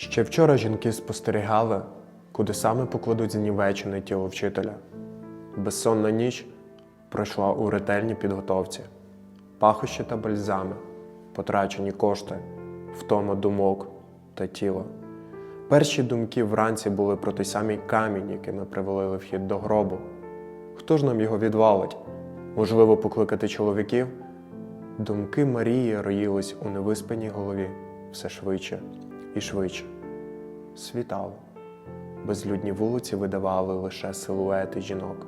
Ще вчора жінки спостерігали, куди саме покладуть знівечене тіло вчителя. Безсонна ніч пройшла у ретельній підготовці, пахощі та бальзами, потрачені кошти, втома думок та тіла. Перші думки вранці були про той самий камінь, який ми привалили вхід до гробу. Хто ж нам його відвалить? Можливо, покликати чоловіків? Думки Марії роїлись у невиспаній голові все швидше і швидше. Світало. Безлюдні вулиці видавали лише силуети жінок.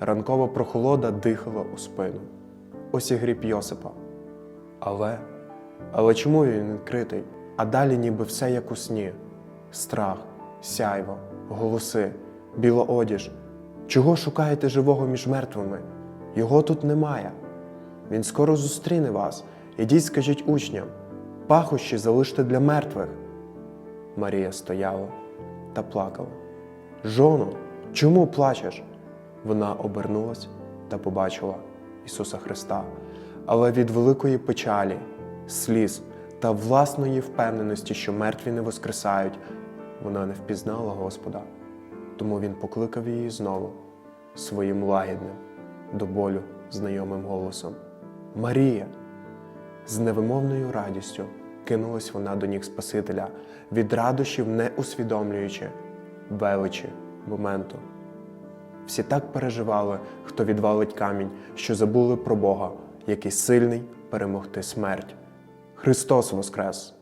Ранкова прохолода дихала у спину. Ось і гріб Йосипа. Але, але чому він відкритий? А далі ніби все як у сні: страх, сяйво, голоси, біла одіж. Чого шукаєте живого між мертвими? Його тут немає. Він скоро зустріне вас. Ідіть, скажіть учням, пахощі залиште для мертвих. Марія стояла та плакала. Жоно, чому плачеш? Вона обернулась та побачила Ісуса Христа, але від великої печалі, сліз та власної впевненості, що мертві не воскресають, вона не впізнала Господа. Тому він покликав її знову своїм лагідним, до болю знайомим голосом. Марія! З невимовною радістю кинулась вона до ніг Спасителя, від радощів не усвідомлюючи величі моменту. Всі так переживали, хто відвалить камінь, що забули про Бога, який сильний перемогти смерть. Христос Воскрес!